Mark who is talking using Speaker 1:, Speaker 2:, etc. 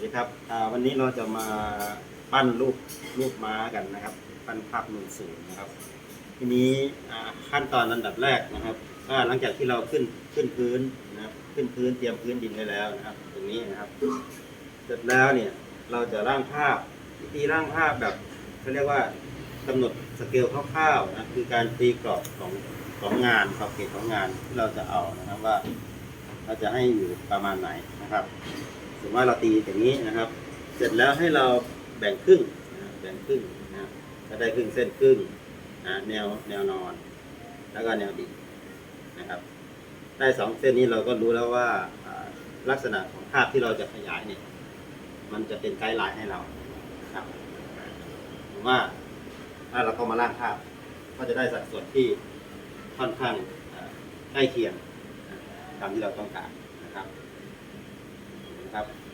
Speaker 1: วัสดีครับวันนี้เราจะมาปั้นรูปรูปม้ากันนะครับ ปั้นภาพนูนสูงนะครับ ทีนี้ขั้นตอนอันดับแรกนะครับก็หลังจากที่เราขึ้นขึ้นพื้นนะครับขึ้นพื้นเตรียมพื้นดินไว้แล้วนะครับ ตรงนี้นะครับ เสร็จแล้วเนี่ยเราจะร่างภาพวิธีร่างภาพแบบเขาเรียกว่ากำหนดสเกลคร่าวๆนะคือการตีกรอบของของงานขอบเขตของงานที่เราจะเอานะครับว่า เราจะให้อยู่ประมาณไหนนะครับ สมมติว่าเราตีอย่างนี้นะครับ เสร็จแล้วให้เราแบ่งครึ่งนะแบ่งครึ่งนะก็ได้ครึ่งเส้นครึ่งนะแนวแนวนอน แล้วก็แนวดิ่งนะครับ ได้สองเส้นนี้เราก็รู้แล้วว่าลักษณะของภาพที่เราจะขยายเนี่ย มันจะเป็นไกด์ไลน์ให้เราครับผมว่าถ้าเราเข้ามาล่างภาพ ก็จะได้สัดส่วนที่ค่อนข้างใกล้เคียงตามที่เราต้องการนะครับ ครับ